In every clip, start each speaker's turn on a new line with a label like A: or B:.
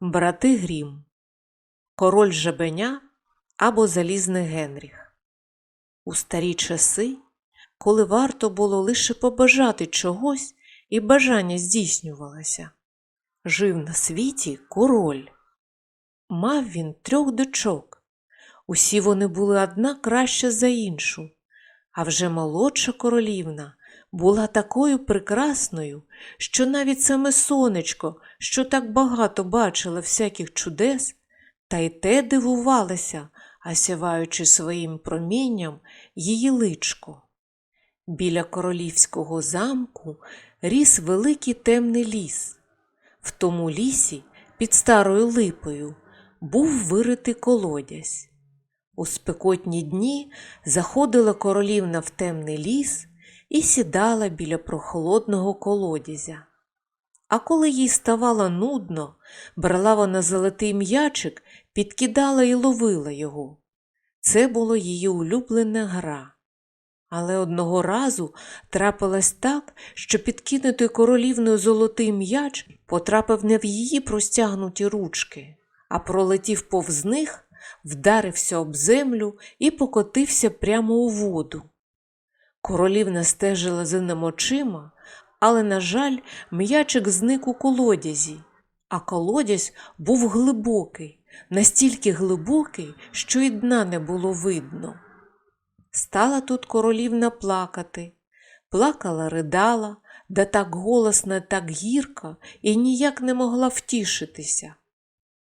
A: Брати Грім, Король Жебеня або Залізний Генріх. У старі часи, коли варто було лише побажати чогось і бажання здійснювалося, жив на світі король. Мав він трьох дочок. Усі вони були одна краща за іншу, а вже молодша королівна була такою прекрасною, що навіть саме сонечко, що так багато бачила всяких чудес, та й те дивувалася, осяваючи своїм промінням її личко. Біля королівського замку ріс великий темний ліс. В тому лісі, під старою липою, був виритий колодязь. У спекотні дні заходила королівна в темний ліс і сідала біля прохолодного колодязя. А коли їй ставало нудно, брала вона золотий м'ячик, підкидала і ловила його. Це була її улюблена гра. Але одного разу трапилось так, що підкинутий королівною золотий м'яч потрапив не в її простягнуті ручки, а пролетів повз них, вдарився об землю і покотився прямо у воду. Королівна стежила за ним очима, але, на жаль, м'ячик зник у колодязі, а колодязь був глибокий, настільки глибокий, що й дна не було видно. Стала тут королівна плакати, плакала, ридала, да так голосно, так гірко і ніяк не могла втішитися.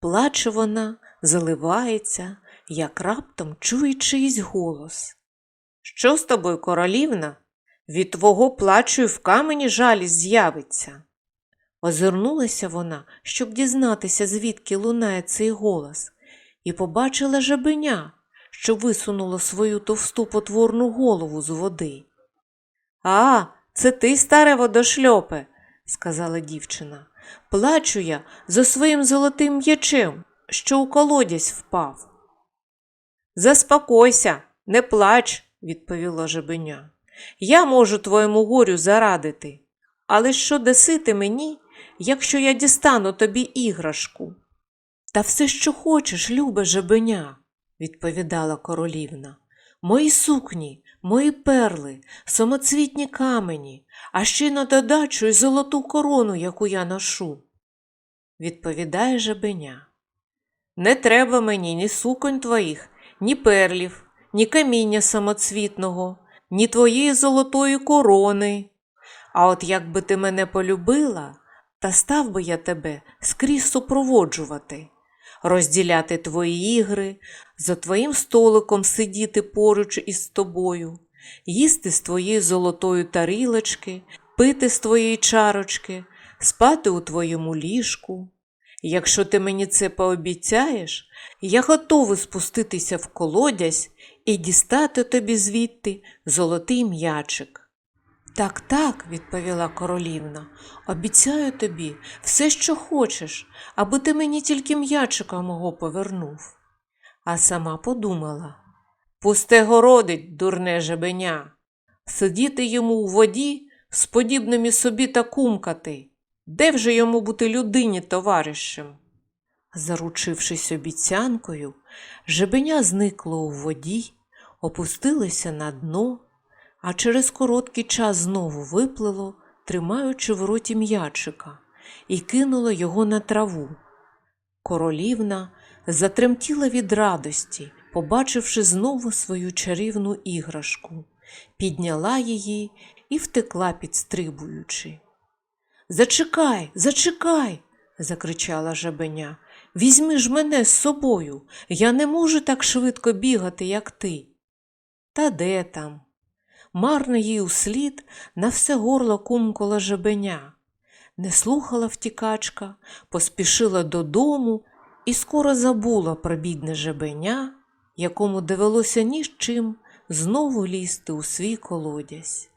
A: Плаче вона, заливається, як раптом чує чийсь голос. Що з тобою, королівна? Від твого плачу й в камені жалість з'явиться. Озирнулася вона, щоб дізнатися, звідки лунає цей голос, і побачила жабеня, що висунуло свою товсту потворну голову з води. А, це ти, старе водошльопе, сказала дівчина. Плачу я за своїм золотим м'ячем, що у колодязь впав. Заспокойся, не плач, відповіло жабеня. Я можу твоєму горю зарадити, але що даси ти мені, якщо я дістану тобі іграшку? Та все, що хочеш, любе жабеня, відповідала королівна. Мої сукні, мої перли, самоцвітні камені, а ще й на додачу й золоту корону, яку я ношу. Відповідає жабеня. Не треба мені ні суконь твоїх, ні перлів, ні каміння самоцвітного, ні твоєї золотої корони. А от якби ти мене полюбила, та став би я тебе скрізь супроводжувати, розділяти твої ігри, за твоїм столиком сидіти поруч із тобою, їсти з твоєї золотої тарілочки, пити з твоєї чарочки, спати у твоєму ліжку. Якщо ти мені це пообіцяєш, я готовий спуститися в колодязь і дістати тобі звідти золотий м'ячик. Так, так, відповіла королівна, обіцяю тобі все, що хочеш, аби ти мені тільки м'ячика мого повернув. А сама подумала пусте городить, дурне жебеня, сидіти йому у воді з подібними собі та кумкати. Де вже йому бути людині товаришем? Заручившись обіцянкою, жебеня зникло у воді, опустилося на дно, а через короткий час знову виплило, тримаючи в роті м'ячика, і кинуло його на траву. Королівна затремтіла від радості, побачивши знову свою чарівну іграшку, підняла її і втекла, підстрибуючи. Зачекай, зачекай, закричала жабеня. Візьми ж мене з собою. Я не можу так швидко бігати, як ти. Та де там? Марно їй услід на все горло кумкола жабеня. Не слухала втікачка, поспішила додому і скоро забула про бідне жабеня, якому довелося ні з чим знову лізти у свій колодязь.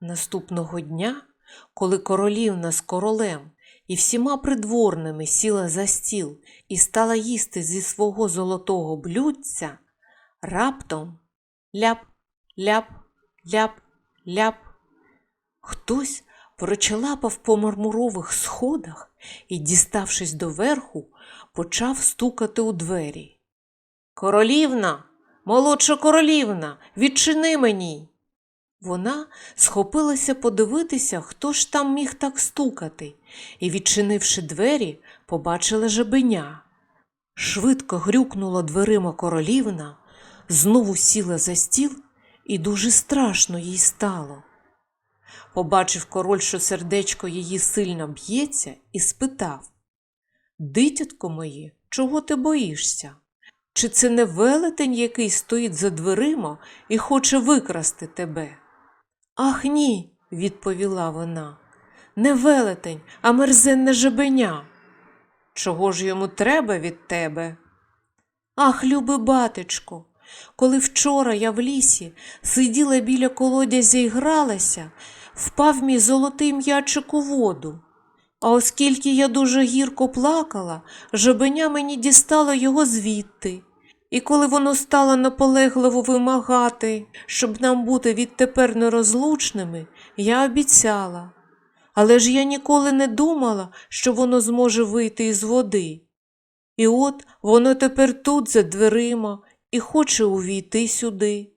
A: Наступного дня коли королівна з королем і всіма придворними сіла за стіл і стала їсти зі свого золотого блюдця, раптом ляп, ляп, ляп, ляп. Хтось прочелапав по мармурових сходах і, діставшись до верху, почав стукати у двері. Королівна, молодша королівна, відчини мені. Вона схопилася подивитися, хто ж там міг так стукати, і, відчинивши двері, побачила жабеня. Швидко грюкнула дверима королівна, знову сіла за стіл, і дуже страшно їй стало. Побачив король, що сердечко її сильно б'ється, і спитав Дитятко моє, чого ти боїшся? Чи це не велетень, який стоїть за дверима і хоче викрасти тебе? Ах ні, відповіла вона. Не велетень, а мерзенне жебеня. Чого ж йому треба від тебе? Ах, любий батечко, коли вчора я в лісі сиділа біля колодязя і гралася, впав мій золотий м'ячик у воду. А оскільки я дуже гірко плакала, жабеня мені дістало його звідти. І коли воно стало наполегливо вимагати, щоб нам бути відтепер нерозлучними, я обіцяла. Але ж я ніколи не думала, що воно зможе вийти із води. І от воно тепер тут за дверима і хоче увійти сюди.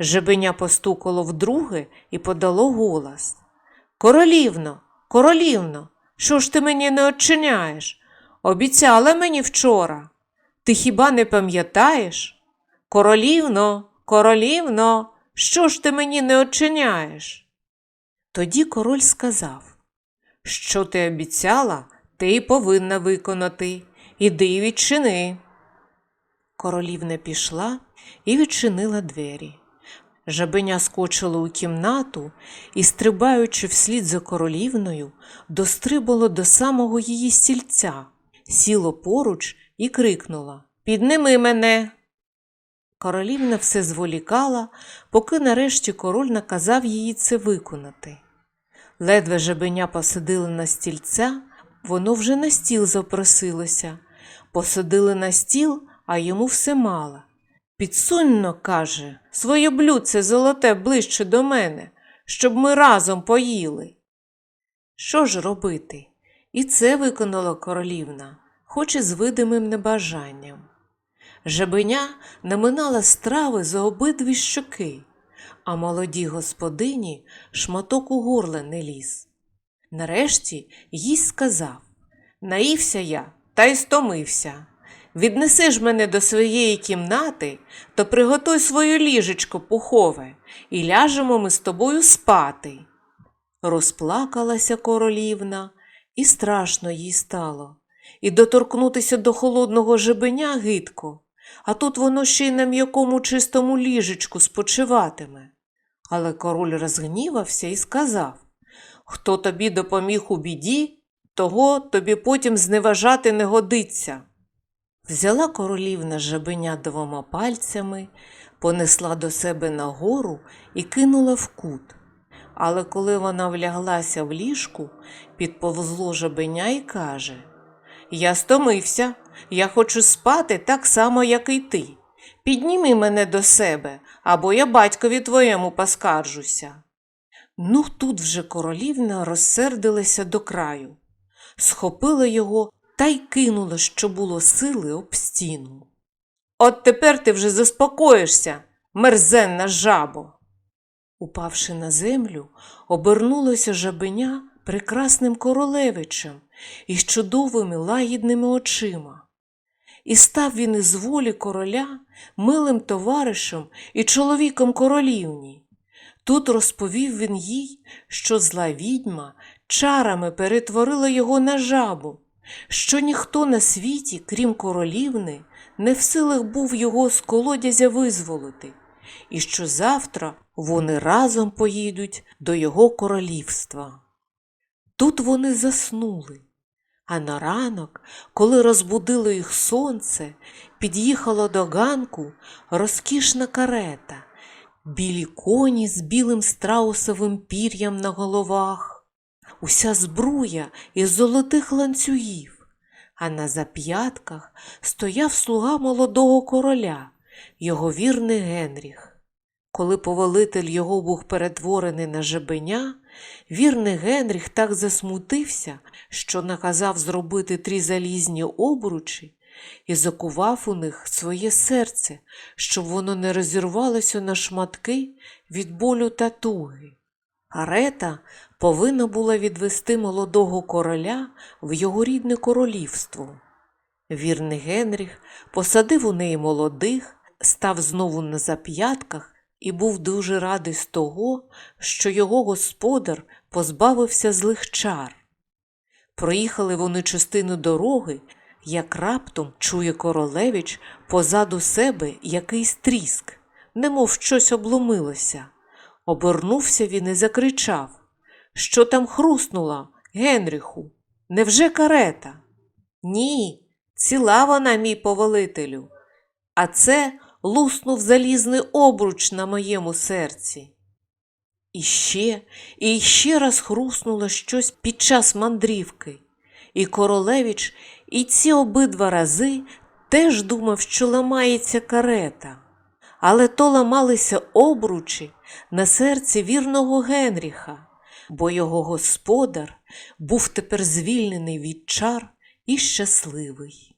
A: Жебеня постукало вдруге і подало голос. Королівно, королівно, що ж ти мені не очиняєш? Обіцяла мені вчора. Ти хіба не пам'ятаєш? Королівно, королівно, що ж ти мені не очиняєш? Тоді король сказав, що ти обіцяла, ти й повинна виконати. Іди й відчини. Королівна пішла і відчинила двері. Жабеня скочило у кімнату і, стрибаючи вслід за королівною, дострибало до самого її стільця, сіло поруч і крикнула Підними мене. Королівна все зволікала, поки нарешті король наказав її це виконати. Ледве жабеня посадили на стільця, воно вже на стіл запросилося. Посадили на стіл, а йому все мало. Підсуньно, каже, своє блюдце золоте ближче до мене, щоб ми разом поїли. Що ж робити? І це виконала королівна, хоч і з видимим небажанням. Жабеня наминала страви за обидві щоки, а молодій господині шматок у горле не ліз. Нарешті їй сказав Наївся я та й стомився. Віднеси ж мене до своєї кімнати, то приготуй своє ліжечко пухове, і ляжемо ми з тобою спати. Розплакалася королівна, і страшно їй стало, і доторкнутися до холодного жебеня гидко, а тут воно ще й на м'якому чистому ліжечку спочиватиме. Але король розгнівався і сказав Хто тобі допоміг у біді, того тобі потім зневажати не годиться. Взяла королівна жабеня двома пальцями, понесла до себе нагору і кинула в кут. Але коли вона вляглася в ліжку, підповзло жабеня і каже Я стомився, я хочу спати так само, як і ти. Підніми мене до себе, або я батькові твоєму поскаржуся. Ну, тут вже королівна розсердилася до краю, схопила його та й кинула, що було сили об стіну. От тепер ти вже заспокоїшся, мерзенна жабо. Упавши на землю, обернулося жабеня прекрасним королевичем із чудовими лагідними очима. І став він із волі короля милим товаришем і чоловіком королівні. Тут розповів він їй, що зла відьма чарами перетворила його на жабу, що ніхто на світі, крім королівни, не в силах був його з колодязя визволити, і що завтра вони разом поїдуть до його королівства. Тут вони заснули, а на ранок, коли розбудило їх сонце, під'їхала до ганку розкішна карета, білі коні з білим страусовим пір'ям на головах, уся збруя із золотих ланцюгів, а на зап'ятках стояв слуга молодого короля, його вірний Генріх. Коли повелитель його був перетворений на жебеня, вірний Генріх так засмутився, що наказав зробити три залізні обручі і закував у них своє серце, щоб воно не розірвалося на шматки від болю та туги. Карета повинна була відвести молодого короля в його рідне королівство. Вірний Генріх посадив у неї молодих, став знову на зап'ятках і був дуже радий з того, що його господар позбавився злих чар. Проїхали вони частину дороги, як раптом чує королевич позаду себе якийсь тріск, немов щось обломилося. Обернувся він і закричав Що там хруснула, Генріху? Невже карета? Ні, ціла вона, мій повелителю. А це луснув залізний обруч на моєму серці. І ще, і ще раз хруснуло щось під час мандрівки, і королевич і ці обидва рази теж думав, що ламається карета. Але то ламалися обручі на серці вірного Генріха, бо його господар був тепер звільнений від чар і щасливий.